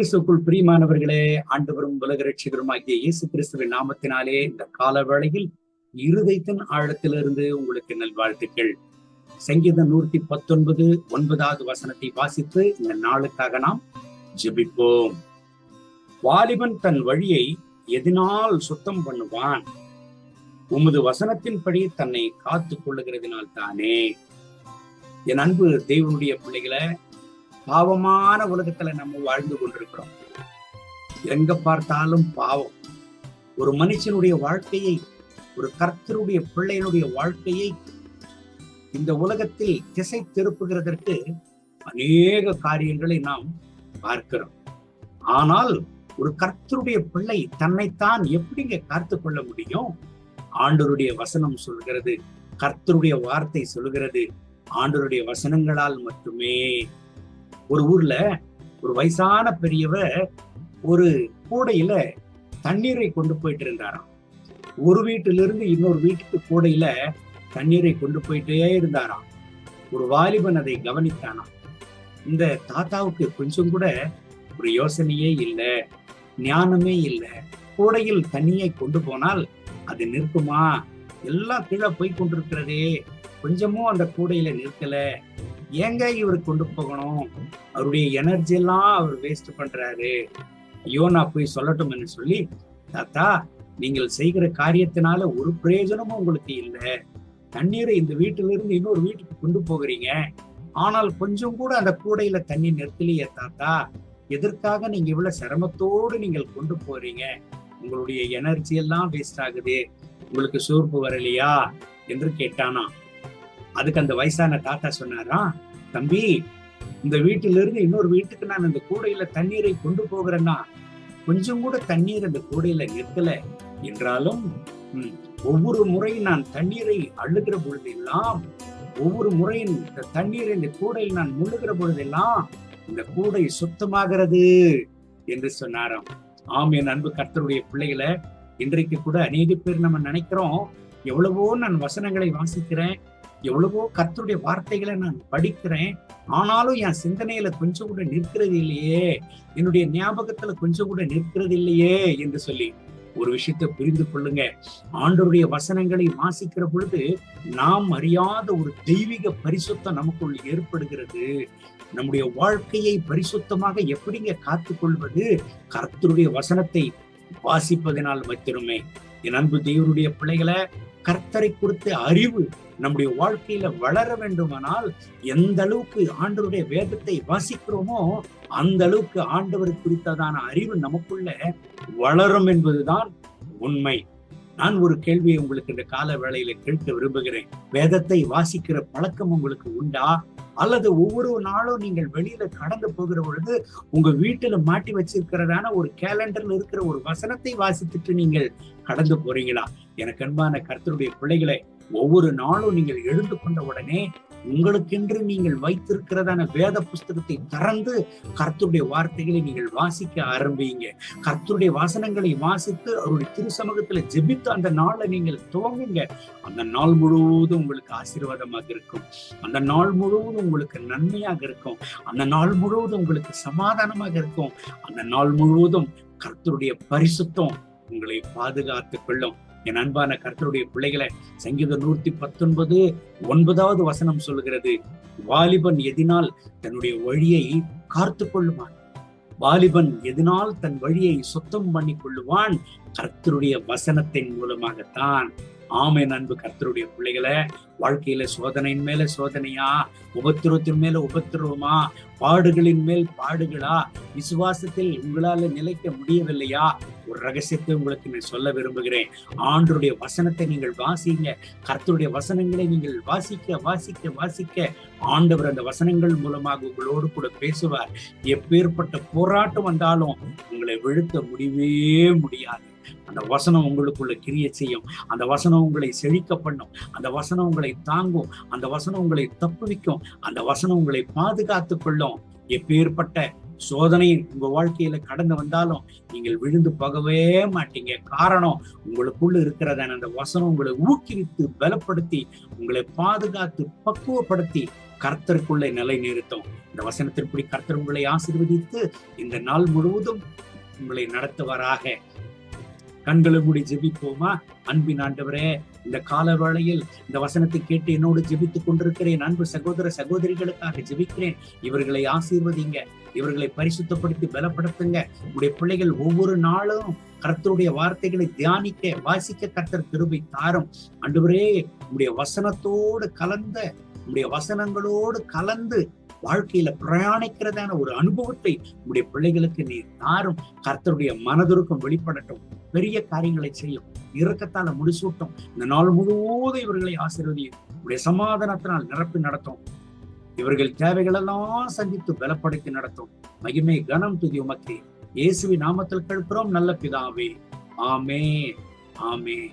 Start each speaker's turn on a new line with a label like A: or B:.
A: கிறிஸ்துக்குள் பிரியமானவர்களே ஆண்டவரும் உலக ரட்சிகருமாகிய இயேசு கிறிஸ்துவின் நாமத்தினாலே இந்த கால வேளையில் இருதயத்தின் ஆழத்திலிருந்து உங்களுக்கு நல்வாழ்த்துக்கள். சங்கீதம் நூற்றி பத்தொன்பது ஒன்பதாவது வசனத்தை வாசித்து இந்த நாளுக்காக நாம் ஜெபிப்போம். வாலிபன் தன் வழியை எதினால் சுத்தம் பண்ணுவான். உமது வசனத்தின்படி தன்னை காத்து கொள்ளுகிறதினால் தானே என் அன்பு தேவனுடைய பிள்ளைகளை பாவமான உலகத்துல நம்ம வாழ்ந்து கொண்டிருக்கிறோம். எங்க பார்த்தாலும் பாவம். ஒரு மனுஷனுடைய வாழ்க்கையை ஒரு கர்த்தருடைய பிள்ளையினுடைய வாழ்க்கையை இந்த உலகத்தில் திசை திருப்புகிறதற்கு அநேக காரியங்களை நாம் பார்க்கிறோம். ஆனால் ஒரு கர்த்தருடைய பிள்ளை தன்னைத்தான் எப்படிங்க காத்து கொள்ள முடியும்? ஆண்டருடைய வசனம் சொல்கிறது கர்த்தருடைய வார்த்தை சொல்கிறது ஆண்டருடைய வசனங்களால் மட்டுமே. ஒரு ஊர்ல ஒரு வயசான பெரியவர் ஒரு கூடையில தண்ணீரை கொண்டு போயிட்டு இருந்தாராம். ஒரு வீட்டிலிருந்து இன்னொரு வீட்டுக்கு கூடையில தண்ணீரை கொண்டு போயிட்டே இருந்தாராம். ஒரு வாலிபன் அதை கவனித்தானாம். இந்த தாத்தாவுக்கு கொஞ்சம் கூட ஒரு யோசனையே இல்லை ஞானமே இல்லை. கூடையில் தண்ணியை கொண்டு போனால் அது நிற்குமா? எல்லாம் கீழே போய் கொண்டிருக்கிறதே. கொஞ்சமும் அந்த கூடையில நிற்கல. ஏங்க இவர் கொண்டு போகணும்? அவருடைய எனர்ஜி எல்லாம் அவர் வேஸ்ட் பண்றாரு. ஐயோ நான் போய் சொல்லட்டும்னு சொல்லி தாத்தா நீங்கள் செய்கிற காரியத்தினால ஒரு பிரயோஜனமும் உங்களுக்கு இல்லை. தண்ணீரை இந்த வீட்டிலிருந்து இன்னொரு வீட்டுக்கு கொண்டு போகிறீங்க. ஆனால் கொஞ்சம் கூட அந்த கூடையில தண்ணி நிறுத்தலையே தாத்தா. எதற்காக நீங்க இவ்வளவு சிரமத்தோடு நீங்கள் கொண்டு போறீங்க? உங்களுடைய எனர்ஜி எல்லாம் வேஸ்ட் ஆகுது. உங்களுக்கு சோர்ப்பு வரலையா? என்று கேட்டானா அதுக்கு அந்த வயசான தாத்தா சொன்னாரா தம்பி இந்த வீட்டில இருந்து இன்னொரு வீட்டுக்கு நான் அந்த கூடையில தண்ணீரை கொண்டு போகிறேன்னா கொஞ்சம் கூட தண்ணீர் அந்த கூடையில நிற்கல என்றாலும் ஒவ்வொரு முறை நான் தண்ணீரை அழுகிற பொழுதெல்லாம் ஒவ்வொரு முறையும் இந்த தண்ணீரை இந்த கூடையில் நான் முழுகிற பொழுதெல்லாம் இந்த கூடை சுத்தமாகிறது என்று சொன்னாராம். ஆம் என் அன்பு கர்த்தருடைய பிள்ளைகளை இன்றைக்கு கூட அநேக பேர் நம்ம நினைக்கிறோம் எவ்வளவோ நான் வசனங்களை வாசிக்கிறேன் எவ்வளவோ கர்த்தருடைய வார்த்தைகளை நான் படிக்கிறேன். ஆனாலும் என் சிந்தனையில கொஞ்சம் கூட நிற்கிறது இல்லையே. என்னுடைய ஞாபகத்துல கொஞ்சம் கூட நிற்கிறது இல்லையே என்று சொல்லி ஒரு விஷயத்தை புரிந்து கொள்ளுங்க. ஆண்டருடைய வசனங்களை வாசிக்கிற பொழுது நாம் அறியாத ஒரு தெய்வீக பரிசுத்தம் நமக்குள் ஏற்படுகிறது. நம்முடைய வாழ்க்கையை பரிசுத்தமாக எப்படிங்க காத்து கொள்வது கர்த்தருடைய வசனத்தை வாசிப்பதனால் மத்திரமே. என் அன்பு தெய்வருடைய பிள்ளைகளை கர்த்தரை குறித்த அறிவு நம்முடைய வாழ்க்கையில வளர வேண்டுமானால் எந்த அளவுக்கு ஆண்டவருடைய வேதத்தை வாசிக்கிறோமோ அந்த அளவுக்கு ஆண்டவர் குறித்ததான அறிவு நமக்குள்ள வளரும் என்பதுதான் உண்மை. நான் ஒரு கேள்வியை உங்களுக்கு இந்த கால வேளையில கேட்க விரும்புகிறேன். வேதத்தை வாசிக்கிற பழக்கம் உங்களுக்கு உண்டா? அல்லது ஒவ்வொரு நாளும் நீங்கள் வெளியில கடந்து போகிற பொழுது உங்க வீட்டுல மாட்டி வச்சிருக்கிறதான ஒரு கேலண்டர்ல இருக்கிற ஒரு வசனத்தை வாசித்துட்டு நீங்கள் கடந்து போறீங்களா? எனக்கு அன்பான கருத்தருடைய பிள்ளைகளை ஒவ்வொரு நாளும் நீங்கள் எழுந்து கொண்ட உடனே உங்களுக்கென்று நீங்கள் வைத்திருக்கிறதான வேத புஸ்தகத்தை திறந்து கர்த்தருடைய வார்த்தைகளை நீங்கள் வாசிக்க ஆரம்பிங்க. கர்த்தருடைய வாசனங்களை வாசித்து அவருடைய திருசமூகத்துல ஜெபித்து அந்த நாளை நீங்கள் துவங்குங்க. அந்த நாள் முழுவதும் உங்களுக்கு ஆசீர்வாதமாக இருக்கும். அந்த நாள் முழுவதும் உங்களுக்கு நன்மையாக இருக்கும். அந்த நாள் முழுவதும் உங்களுக்கு சமாதானமாக இருக்கும். அந்த நாள் முழுவதும் கர்த்தருடைய பரிசுத்தம் உங்களை பாதுகாத்துக் கொள்ளும். என் அன்பான கர்த்தருடைய பிள்ளைகளை சங்கீதம் நூத்தி பத்தொன்பது ஒன்பதாவது வசனம் சொல்லுகிறது வாலிபன் எதினால் தன்னுடைய வழியை காத்து கொள்ளுவான் வாலிபன் எதனால் தன் வழியை சுத்தம் பண்ணி கொள்ளுவான் கர்த்தருடைய வசனத்தின் மூலமாகத்தான் ஆமை அன்பு கர்த்தருடைய பிள்ளைகளை. வாழ்க்கையில சோதனையின் மேல சோதனையா? உபத்திரத்தின் மேல உபத்திரவமா? பாடுகளின் மேல் பாடுகளா? விசுவாசத்தில் உங்களால நிலைக்க முடியவில்லையா? ஒரு ரகசியத்தை உங்களுக்கு நான் சொல்ல விரும்புகிறேன். ஆண்டருடைய வசனத்தை நீங்கள் வாசிங்க. கர்த்தருடைய வசனங்களை நீங்கள் வாசிக்க வாசிக்க வாசிக்க ஆண்டவர் அந்த வசனங்கள் மூலமாக உங்களோடு கூட பேசுவார். எப்பேற்பட்ட போராட்டம் வந்தாலும் உங்களை விழுத்த முடியவே முடியாது. அந்த வசனம் உங்களுக்குள்ள கிரிய செய்யும். அந்த வசனம் உங்களை செழிக்க பண்ணும். அந்த வசனம் உங்களை தாங்கும். அந்த வசனம் உங்களை தப்புவிக்கும். அந்த வசனம் உங்களை பாதுகாத்து கொள்ளும். எப்பேற்பட்ட சோதனை உங்க வாழ்க்கையில கடந்து வந்தாலும் நீங்கள் விழுந்து போகவே மாட்டீங்க. காரணம் உங்களுக்குள்ள இருக்கிறதான அந்த வசனம் உங்களை ஊக்குவித்து பலப்படுத்தி உங்களை பாதுகாத்து பக்குவப்படுத்தி கர்த்தருக்குள்ளே நிலை நிறுத்தும் இந்த வசனத்தின்படி கர்த்தர் உங்களை ஆசீர்வதித்து இந்த நாள் முழுவதும் உங்களை நடத்துவாராக. கண்களை மூடி ஜெபிப்போமா? அன்பின் ஆண்டவரே இந்த கால வேளையில் இந்த வசனத்தை கேட்டு என்னோடு ஜெபித்துக் கொண்டிருக்கிறேன். அன்பு சகோதர சகோதரிகளுக்காக ஜெபிக்கிறேன். இவர்களை ஆசீர்வதிங்க. இவர்களை பரிசுத்தப்படுத்தி பலப்படுத்துங்க. உடைய பிள்ளைகள் ஒவ்வொரு நாளும் கர்த்தருடைய வார்த்தைகளை தியானிக்க வாசிக்க கர்த்தர் கிருபை தாரும். அன்றுவரே உடைய வசனத்தோடு கலந்த உடைய வசனங்களோடு கலந்து வாழ்க்கையில பிரயாணிக்கிறதான ஒரு அனுபவத்தை உடைய பிள்ளைகளுக்கு நீ தாரும். கர்த்தருடைய மனதிற்கும் வெளிப்படட்டும். பெரிய காரியங்களை செய்யும். இரக்கத்தால முடிசூட்டும். இந்த நாள் முழுவதும் இவர்களை ஆசீர்வதியும். உடைய சமாதானத்தினால் நிரப்பி நடத்தும். இவர்கள் தேவைகளெல்லாம் சந்தித்து பலப்படுத்தி நடத்தும். மகிமை கனம் துதி உமக்கு. இயேசுவி நாமத்தில் கழுப்புறோம் நல்ல பிதாவே. ஆமே ஆமே